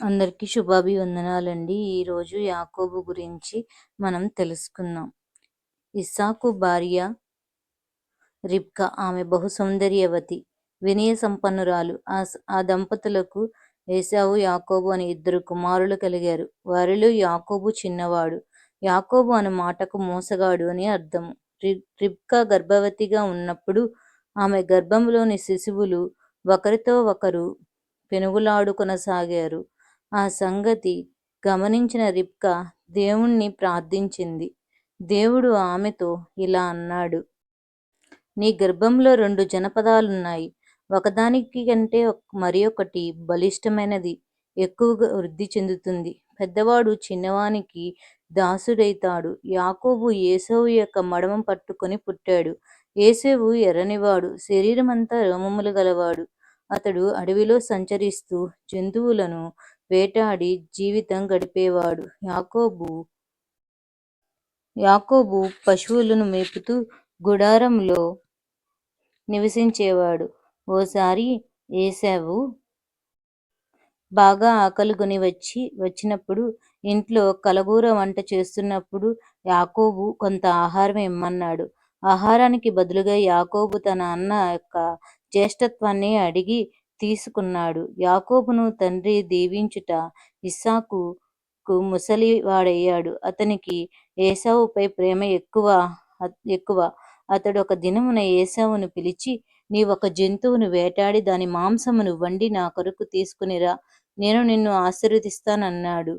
అందరికీ శుభాభివందనాలండి. ఈరోజు యాకోబు గురించి మనం తెలుసుకుందాం. ఇస్సాకు భార్య రిబ్కా ఆమె బహు సౌందర్యవతి, వినయ సంపన్నురాలు. ఆ దంపతులకు ఏశావు, యాకోబు అని ఇద్దరు కుమారులు కలిగారు. వారిలో యాకోబు చిన్నవాడు. యాకోబు అనే మాటకు మోసగాడు అని అర్థము. రిబ్కా గర్భవతిగా ఉన్నప్పుడు ఆమె గర్భంలోని శిశువులు ఒకరితో ఒకరు పెనుగులాడుకొనసాగారు. ఆ సంగతి గమనించిన రిబ్కా దేవుణ్ణి ప్రార్థించింది. దేవుడు ఆమెతో ఇలా అన్నాడు. నీ గర్భంలో రెండు జనపదాలున్నాయి. ఒకదానికి కంటే మరియొకటి బలిష్టమైనది, ఎక్కువగా వృద్ధి చెందుతుంది. పెద్దవాడు చిన్నవానికి దాసుడైతాడు. యాకోబు ఏసవు యొక్క మడమ పట్టుకొని పుట్టాడు. ఏసేవు ఎర్రనివాడు, శరీరమంతా రోమములు గలవాడు. అతడు అడవిలో సంచరిస్తూ జంతువులను వేటాడి జీవితం గడిపేవాడు. యాకోబు యాకోబు పశువులను మేపుతూ గుడారంలో నివసించేవాడు. ఓసారి ఏశావు బాగా ఆకలిగొని వచ్చి వచ్చినప్పుడు ఇంట్లో కలగూర వంట చేస్తున్నప్పుడు యాకోబు కొంత ఆహారం ఇమ్మన్నాడు. ఆహారానికి బదులుగా యాకోబు తన అన్న యొక్క జ్యేష్ఠత్వాన్ని అడిగి తీసుకున్నాడు. యాకోబును తండ్రి దీవించుట ఇస్సాకు ముసలివాడయ్యాడు. అతనికి ఏశావుపై ప్రేమ ఎక్కువ ఎక్కువ. అతడు ఒక దినమున ఏశావును పిలిచి, నీవొక జంతువును వేటాడి దాని మాంసమును వండి నా కొరకు తీసుకునిరా, నేను నిన్ను ఆశీర్వదిస్తానన్నాడు.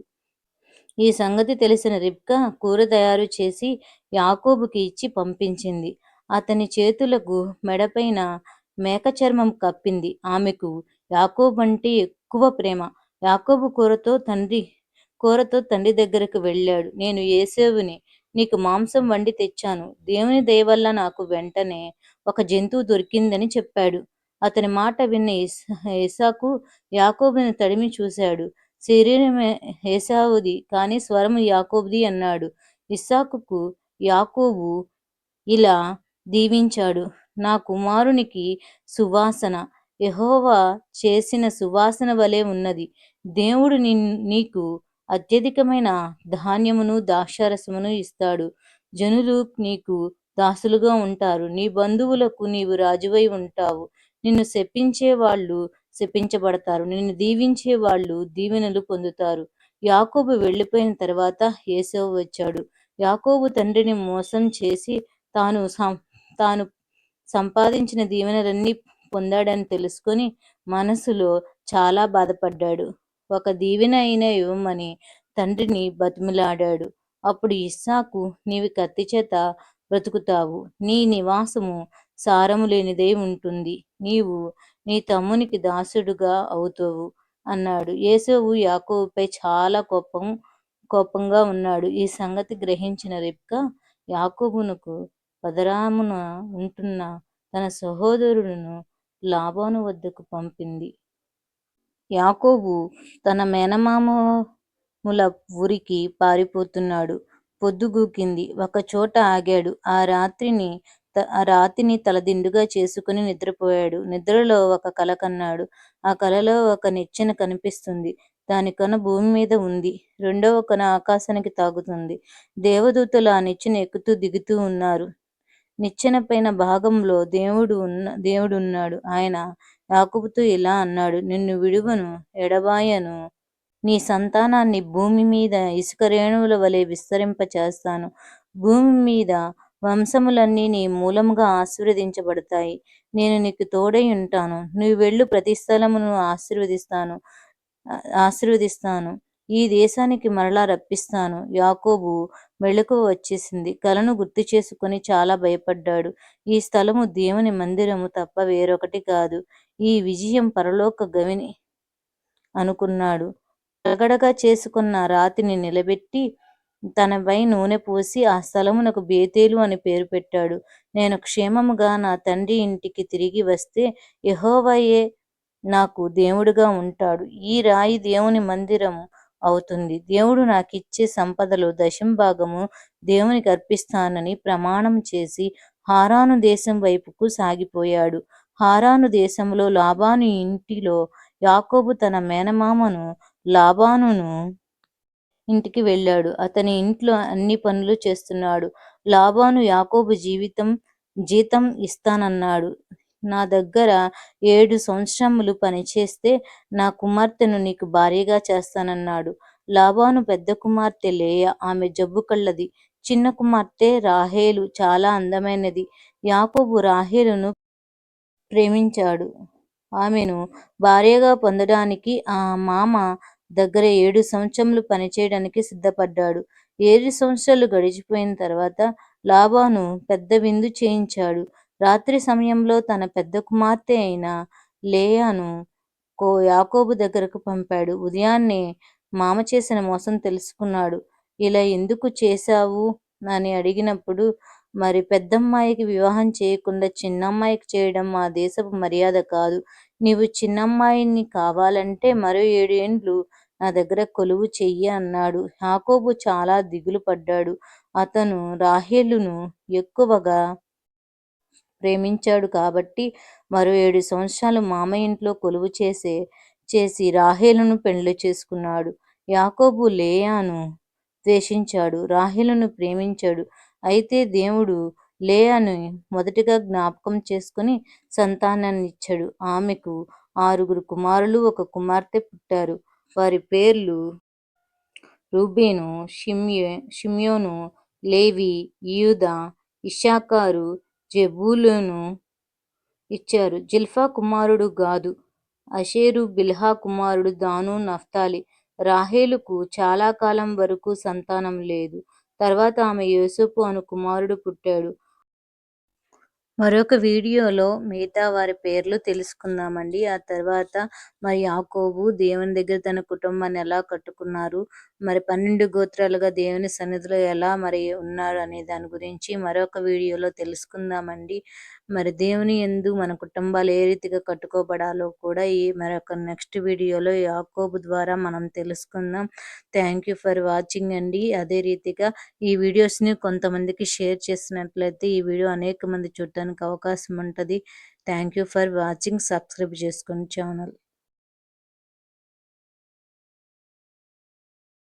ఈ సంగతి తెలిసిన రిబ్కా కూర తయారు చేసి యాకోబుకి ఇచ్చి పంపించింది. అతని చేతులకు మెడపైన మేకచర్మం కప్పింది. ఆమెకు యాకోబంటే ఎక్కువ ప్రేమ. యాకోబు కూరతో తండ్రి కూరతో తండ్రి దగ్గరకు వెళ్ళాడు. నేను ఏశావుని, నీకు మాంసం వండి తెచ్చాను. దేవుని దయవల్ల నాకు వెంటనే ఒక జంతువు దొరికిందని చెప్పాడు. అతని మాట విన్న ఇస్సాకు యాకోబుని తడిమి చూశాడు. శరీరం ఏశావుది, కానీ స్వరము యాకోబుది అన్నాడు. ఇస్సాకుకు యాకోబు ఇలా దీవించాడు. నా కుమారునికి సువాసన యహోవా చేసిన సువాసన వలె ఉన్నది. దేవుడు నీకు అత్యధికమైన ధాన్యమును ద్రాక్షారసమును ఇస్తాడు. జనులు నీకు దాసులుగా ఉంటారు. నీ బంధువులకు నీవు రాజువై ఉంటావు. నిన్ను శపించే వాళ్ళు శపించబడతారు. నిన్ను దీవించే వాళ్ళు దీవెనలు పొందుతారు. యాకోబు వెళ్ళిపోయిన తర్వాత ఏసవ వచ్చాడు. యాకోబు తండ్రిని మోసం చేసి తాను తాను సంపాదించిన దీవెనలన్నీ పొందాడని తెలుసుకొని మనసులో చాలా బాధపడ్డాడు. ఒక దీవెన అయినా ఇవ్వమని తండ్రిని బతిమిలాడాడు. అప్పుడు ఇస్సాకు నీవి కత్తి చేత బ్రతుకుతావు. నీ నివాసము సారము లేనిదే ఉంటుంది. నీవు నీ తమ్మునికి దాసుడుగా అవుతావు అన్నాడు. యేసవు యాకోబుపై చాలా కోపం కోపంగా ఉన్నాడు. ఈ సంగతి గ్రహించిన రిబ్కా యాకోబునకు పదరామున ఉంటున్న తన సహోదరుడును లాబాను వద్దకు పంపింది. యాకోబు తన మేనమామల ఊరికి పారిపోతున్నాడు. పొద్దుగూకింది. ఒకచోట ఆగాడు. ఆ రాత్రిని ఆ రాతిని తలదిండుగా చేసుకుని నిద్రపోయాడు. నిద్రలో ఒక కల కన్నాడు. ఆ కలలో ఒక నిచ్చెన కనిపిస్తుంది. దాని కను భూమి మీద ఉంది. రెండవ కన ఆకాశానికి తాగుతుంది దేవదూతలు ఆ నిచ్చెన ఎక్కుతూ దిగుతూ ఉన్నారు. నిచ్చెన పైన భాగంలో దేవుడు ఉన్న దేవుడున్నాడు. ఆయన యాకుబుతూ ఇలా అన్నాడు. నిన్ను విడువను, ఎడబాయను. నీ సంతానాన్ని భూమి మీద ఇసుక రేణువుల వలె విస్తరింపచేస్తాను. భూమి మీద వంశములన్నీ నీ మూలముగా ఆశీర్వదించబడతాయి. నేను నీకు తోడై ఉంటాను. నువ్వు వెళ్ళు ప్రతి స్థలమును ఆశీర్వదిస్తాను ఆశీర్వదిస్తాను. ఈ దేశానికి మరలా రప్పిస్తాను. యాకోబు మెళకువ వచ్చేసింది. కలను గుర్తు చేసుకొని చాలా భయపడ్డాడు. ఈ స్థలము దేవుని మందిరము తప్ప వేరొకటి కాదు. ఈ విజయం పరలోక గవిని అనుకున్నాడు. తలగడగా చేసుకున్న రాతిని నిలబెట్టి తనపై నూనె పోసి ఆ స్థలమునకు బేతేలు అని పేరు పెట్టాడు. నేను క్షేమముగా నా తండ్రి ఇంటికి తిరిగి వస్తే యహోవయే నాకు దేవుడుగా ఉంటాడు. ఈ రాయి దేవుని మందిరము అవుతుంది. దేవుడు నాకు ఇచ్చే సంపదలో దశంభాగము దేవునికి అర్పిస్తానని ప్రమాణం చేసి హారాను దేశం వైపుకు సాగిపోయాడు. హారాను దేశంలో లాబాను ఇంటిలో యాకోబు తన మేనమామను లాబానును ఇంటికి వెళ్ళాడు అతని ఇంట్లో అన్ని పనులు చేస్తున్నాడు లాబాను యాకోబు జీవితం జీతం ఇస్తానన్నాడు నా దగ్గర ఏడు సంవత్సరములు పనిచేస్తే నా కుమార్తెను నీకు భార్యగా చేస్తానన్నాడు. లాబాను పెద్ద కుమార్తె లేయ. ఆమె జబ్బు కళ్ళది. చిన్న కుమార్తె రాహేలు చాలా అందమైనది. యాకోబు రాహేలును ప్రేమించాడు. ఆమెను భార్యగా పొందడానికి ఆ మామ దగ్గర ఏడు సంవత్సరములు పనిచేయడానికి సిద్ధపడ్డాడు. ఏడు సంవత్సరాలు గడిచిపోయిన తర్వాత లాబాను పెద్ద విందు చేయించాడు. రాత్రి సమయంలో తన పెద్ద కుమార్తె అయిన లేయాను కో యాకోబు దగ్గరకు పంపాడు. ఉదయాన్నే మామ చేసిన మోసం తెలుసుకున్నాడు. ఇలా ఎందుకు చేశావు అని అడిగినప్పుడు మరి పెద్దమ్మాయికి వివాహం చేయకుండా చిన్నమ్మాయికి చేయడం మా దేశపు మర్యాద కాదు. నీవు చిన్నమ్మాయిని కావాలంటే మరో ఏడు ఏండ్లు నా దగ్గర కొలువు చెయ్యి అన్నాడు. యాకోబు చాలా దిగులు పడ్డాడు. అతను రాహేలును ఎక్కువగా ప్రేమించాడు కాబట్టి మరో ఏడు సంవత్సరాలు మామ ఇంట్లో కొలువు చేసే చేసి రాహేలును పెండ్లి చేసుకున్నాడు. యాకోబు లేయాను ద్వేషించాడు రాహేలును ప్రేమించాడు. అయితే దేవుడు లేయాను మొదటిగా జ్ఞాపకం చేసుకుని సంతానాన్ని ఇచ్చాడు. ఆమెకు ఆరుగురు కుమారులు ఒక కుమార్తె పుట్టారు. వారి పేర్లు రూబేను షిమ్యే షిమ్యోను లేవి యూద ఇషాకారు జెబూలును ఇచ్చారు. జిల్ఫా కుమారుడు గాదు అషేరు బిల్హా కుమారుడు దాను నఫ్తాలి. రాహేలుకు చాలా కాలం వరకు సంతానం లేదు. తర్వాత ఆమె యోసేపు అను కుమారుడు పుట్టాడు. మరొక వీడియోలో మిగతా వారి పేర్లు తెలుసుకుందామండి. ఆ తర్వాత మరి యాకోబు దేవుని దగ్గర తన కుటుంబాన్ని ఎలా కట్టుకున్నారు? మరి పన్నెండు గోత్రాలుగా దేవుని సన్నిధిలో ఎలా మరి ఉన్నారు అనే దాని గురించి మరొక వీడియోలో తెలుసుకుందామండి. మరి దేవుని ఎందు మన కుటుంబాలు ఏ రీతిగా కట్టుకోబడాలో కూడా ఈ మరొక నెక్స్ట్ వీడియోలో యాకోబు ద్వారా మనం తెలుసుకుందాం. థ్యాంక్ యూ ఫర్ వాచింగ్ అండి. అదే రీతిగా ఈ వీడియోస్ని కొంతమందికి షేర్ చేసినట్లయితే ఈ వీడియో అనేక మంది చూడటానికి అవకాశం ఉంటుంది. Thank you for watching subscribe చేసుకుని ఛానల్